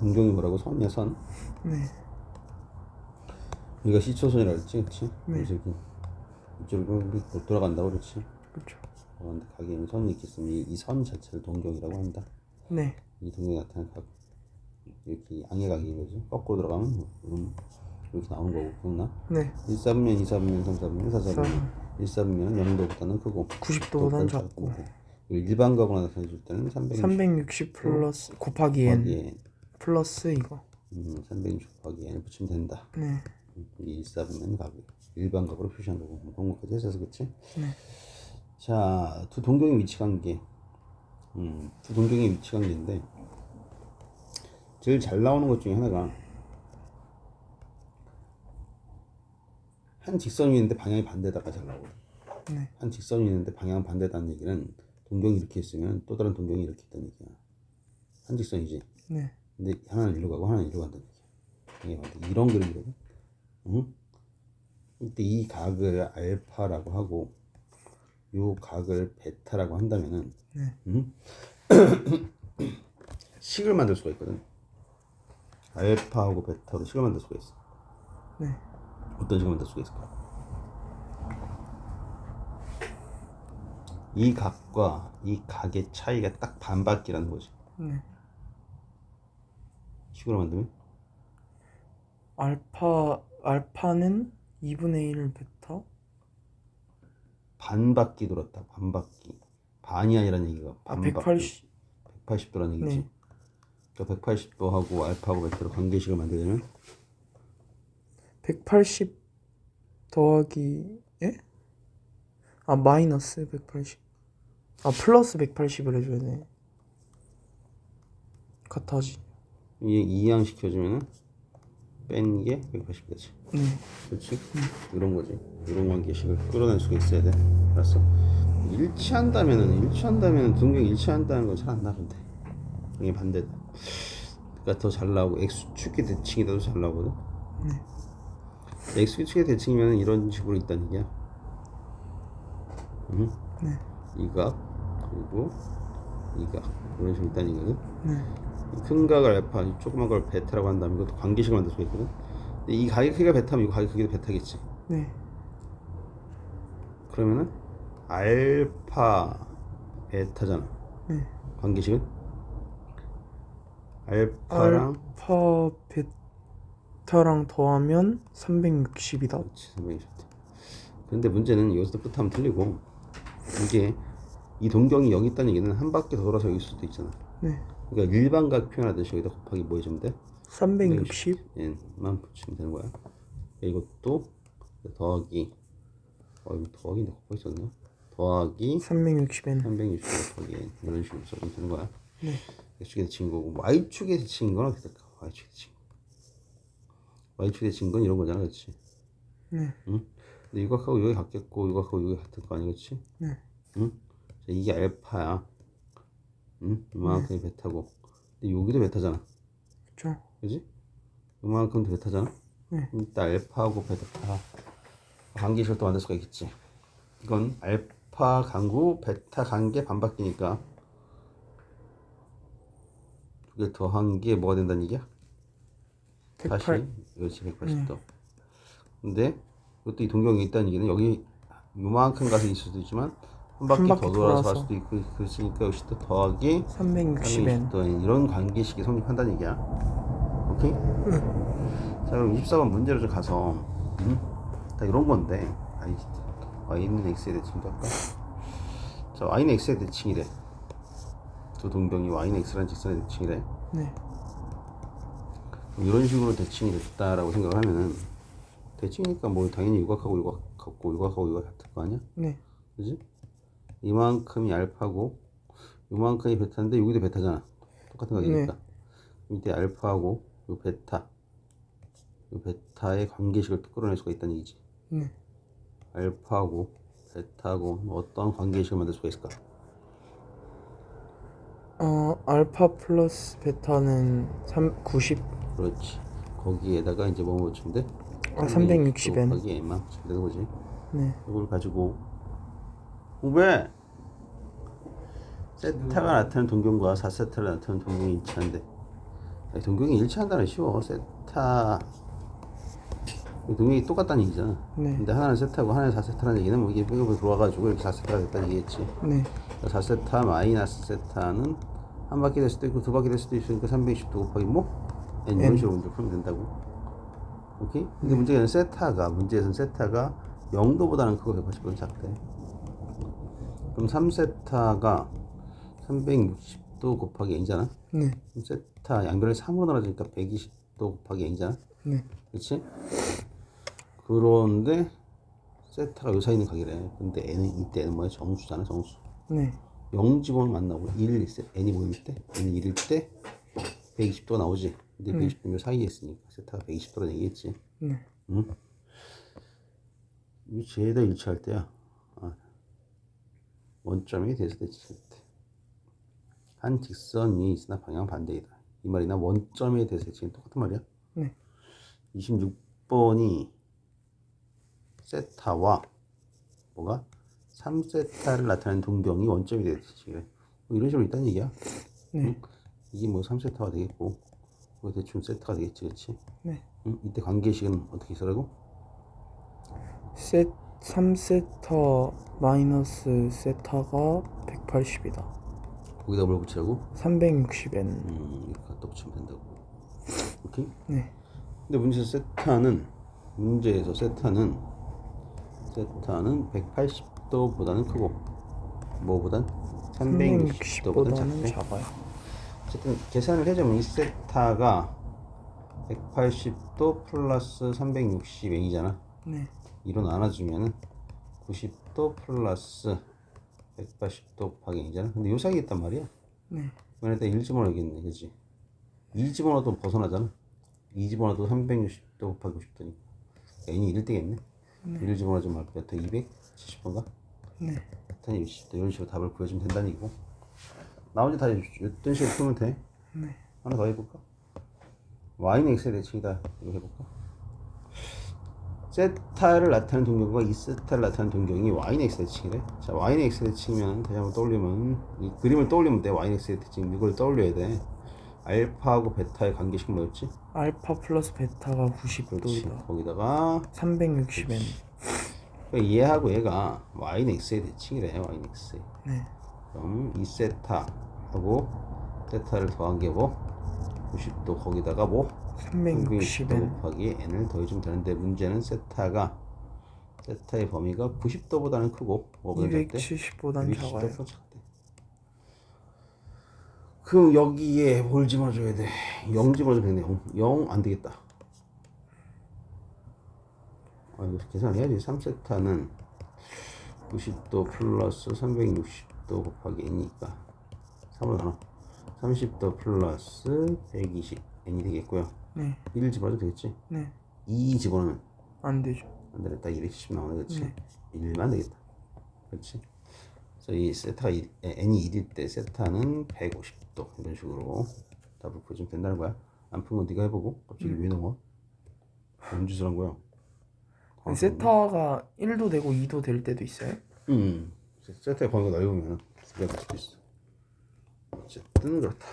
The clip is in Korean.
동경이 뭐라고 선이야 선. 네. 우리가 시초선이라 그랬지, 그렇지? 네. 저기 이쪽으로 못 돌아간다고 그렇지? 그렇죠. 그런데 가게에 선이 있겠으면 이 선 자체를 동경이라고 한다. 네. 이 동경이 나타나는 각 이렇게 양의 각이 거지. 거꾸로 들어가면 이런 이렇게 나오는 거고 기억나? 네. 1 3면 2 3면 3 3면 4 4면 1 3면 0도보다는 크고 90도보단 작고 일반 각으로 나타내줄 때는 360 360 플러스 곱하기 n 곱하기 플러스 이거. 음, 360 곱하기 n을 붙이면 된다. 네. 이게 1 3면 각이 일반각으로 표시한 거고 뭐 그런 것까지 해서 그렇지? 네. 자, 두 동경의 위치 관계. 음, 두 동경의 위치 관계인데 제일 잘 나오는 것 중에 하나가 한 직선이 있는데 방향이 반대다가 잘 나오고 네. 한 직선이 있는데 방향 반대다는 얘기는 동경이 이렇게 있으면 또 다른 동경이 이렇게 있다는 얘기야. 한 직선이지. 네. 근데 하나는 이리로 가고 하나는 이리로 간다는 얘기야. 이게 이런 그림이거든. 응? 이때 이 각을 알파라고 하고 요 각을 베타라고 한다면은 네. 응? 식을 만들 수가 있거든. 알파하고 베타로 식을 만들 수가 있어. 네. 어떤 식을 만들 수가 있을까? 이 각과 이 각의 차이가 딱 반바퀴라는 거지. 네. 식으로 만들면 알파 알파는 2분의 1 베타. 반바퀴 돌았다. 반바퀴. 반이 아니라는 얘기가 아 반바퀴. 180. 180도라는 얘기지. 네. 그러니까 180도하고 알파하고 베타로 관계식을 만들려면 180 더하기 예? 아 마이너스 180. 아 플러스 180을 해줘야 돼. 같아지. 이 이항 시켜주면은 뺀 게 180이지. 네. 그렇지? 이런 거지. 이런 관계식을 끌어낼 수가 있어야 돼. 알았어? 일치한다면은 일치한다면은 동경 일치한다는 건 잘 안 나는데. 이게 반대다. 그러니까 더 잘 나오고 x축의 대칭이 더 잘 나오거든. 네. x축의 대칭이면 이런 식으로 있다는 얘기야. 응? 네. 이각 그리고 식으로 있다는 얘기거든. 네. 이큰 각을 알파, 이 조그만 걸 베타라고 한다면 이것도 관계식을 만들 수가 있거든. 근데 이 각의 크기가 베타면 이거 각의 크기도 베타겠지. 네. 그러면은 알파 베타잖아. 네. 관계식은 알파랑 알파 베타랑 더하면 360이다. 그렇지 320. 그런데 문제는 여기서도 끝하면 틀리고 이게 이 동경이 여기 있다는 얘기는 한 바퀴 더 돌아서 여기 있을 수도 있잖아. 네. 그러니까 일반각 표현하듯이 여기다 곱하기 뭐 해주면 돼? 360. n만 붙이면 되는 거야. 이것도 더하기 어 이거 더하기인데 곱하기 있었나? 더하기 360엔. 360 곱하기 n 이런 식으로 써주면 되는 거야. 네. x축의 대칭인 거고 대칭인 건 어떻게 될까? y축의 대칭. y축의 대칭인 건 이런 거잖아, 그렇지? 네. 응? 근데 이각하고 여기 같겠고 이각하고 여기 같을 거 아니겠지? 네. 응? 자, 이게 알파야. 응? 이만큼이 베타고. 근데 여기도 베타잖아. 그렇죠. 그지? 이만큼도 베타잖아. 네. 일단 알파하고 베타 관계식을 또 만들 수가 있겠지. 이건 알파 강구 베타 관계 반바퀴니까 두 개 더한 게 뭐가 된다는 얘기야? 다시 108. 그렇지 180도. 근데 이것도 이 동경이 있다는 얘기는 여기 요만큼 가서 있을 수도 있지만 한 바퀴, 한 바퀴 더 돌아서 갈 돌아서. 수도 있고 그렇으니까 역시 또 더하기 360엔. 360도 이런 관계식이 성립한다는 얘기야. 오케이? 자 그럼 24번 문제로 좀 가서 음? 다 이런 건데 아이 y는 x의 대칭도 할까? 자 y는 x의 대칭이래. 두 동경이 y는 x라는 직선의 대칭이래. 네. 이런 식으로 대칭이 됐다라고 생각을 하면은 대칭이니까 뭐 당연히 유각하고 유각 같고 유각하고 유각 같을 거 아니야? 네. 그지? 이만큼이 알파고 이만큼이 베타인데 여기도 베타잖아. 똑같은 거니까. 이때 알파하고 요 베타 요 베타의 관계식을 또 끌어낼 수가 있다는 얘기지. 네. 알파하고 베타하고 어떤 관계식을 만들 수가 있을까? 어 알파 플러스 베타는 3 90. 그렇지. 거기에다가 이제 뭐 붙이면 돼? 아 360엔. 거기에 M만 되는 거지. 네. 이걸 가지고 후배 세타가 나타나는 동경과 4세타가 나타나는 동경이 일치한데 동경이 일치한다는 쉬워. 세타 동경이 똑같다는 얘기잖아. 네. 근데 하나는 세타고 하나는 4세타라는 얘기는 뭐 이게 뼈가 들어와가지고 이렇게 4세타가 됐다는 얘기겠지. 네. 4세타 마이너스 세타는 한 바퀴 될 수도 있고 두 바퀴 될 수도 있으니까 360도 곱하기 뭐 n 이런. 식으로 문제 풀면 된다고. 오케이? 근데 문제는 세타가 문제에서는 세타가 0도보다는 크고 180보다 작대. 그럼 3세타가 360도 곱하기 n이잖아. 네. 그럼 세타 양변을 3으로 나눠지니까 120도 곱하기 n이잖아. 네. 그렇지? 그런데 세타가 요 사이에 있는 각이래. 근데 n은 이때는 뭐야? 정수잖아, 정수. 네. 0 집어넣으면 안 나오고 1 있어. n이 모일 때 n이 1일 때 120도가 나오지. 근데 120도 요 사이에 있으니까 세타가 120도라는 얘기겠지. 네. 응? 이 죄에다 일치할 때야. 아, 원점이 때. 한 직선이 있으나 방향 반대이다. 이 말이나 원점의 대세 지금 똑같은 말이야. 네. 26번이 세타와 뭐가 3세타를 나타내는 동경이 원점이 되듯이. 뭐 이런 식으로 있다는 얘기야. 네. 응? 이게 뭐 3세타가 되겠고 이거 대충 세타가 되겠지 그렇지? 네. 응? 이때 관계식은 어떻게 쓰라고? 셋 3세타 마이너스 세타가 180이다. 거기다 뭘 붙이라고? 360n. 음, 이렇게 갖다 붙이면 된다고. 오케이? 네. 근데 문제에서 세타는 문제에서 세타는 세타는 180도보다는 크고 뭐보단 360도보다 360보다는 작대. 작아요. 어쨌든 계산을 해주면 이 세타가 180도 플러스 360n이잖아. 네. 이로 나눠주면은 90도 플러스 180도 곱하기 n이잖아. 근데 요 사이에 있단 말이야. 네. 그러니까 1 집어넣겠네, 그지? 2 집어넣어도 벗어나잖아. 2 집어넣어도 360도 곱하기 90도니까. n이 1일 때겠네. 1 집어넣어주면 말 몇? 270번가? 네. 탄이 60도 이런 식으로 답을 구해주면 된다는 얘기고. 나머지 다 이런 식으로 풀면 돼. 네. 하나 더 해볼까? y는 x의 대칭이다. 이거 해볼까? 세타를 나타내는 동경과 이 세타를 나타내는 동경이 y는 x 대칭이래. 자, y는 x 대칭이면 다시 한번 떠올리면 이 그림을 떠올리면 돼. y는 x 대칭 이걸 떠올려야 돼. 알파하고 베타의 관계식 뭐였지? 알파 플러스 베타가 그렇지. 90도이다. 거기다가 360n. 그러니까 얘하고 얘가 y는 x의 대칭이래. y는 x. 네. 그럼 이 세타하고 세타를 더한 게 뭐? 90도 거기다가 뭐? 360n. 곱하기 n을 더해주면 되는데 문제는 세타가 세타의 범위가 90도보다는 크고 뭐보다 작대? 270보단 작아요. 270도보다 작대. 그럼 여기에 뭘 집어줘야 돼? 0 집어주면 되네. 0. 0 안 되겠다. 아, 이거 계산해야지. 3세타는 90도 플러스 360도 곱하기 n이니까 3으로 나눠. 30도 플러스 120 n이 되겠고요. 네. 1 집어넣어도 되겠지? 네. 2 집어넣으면 안 되죠. 안 되겠다. 270 나오네, 그렇지? 네. 1만 되겠다. 그렇지? 그래서 이 세타가 일- 에, n이 1일 때 세타는 150도 이런 식으로 답을 구해주면 된다는 거야. 안 푼 건 네가 해보고 갑자기 왜 넘어? 뭔 짓을 한 거야? 아, 세타가 1도 되고 2도 될 때도 있어요? 음, 세타의 범위가 넓으면 될 수도 있어. 어쨌든 그렇다.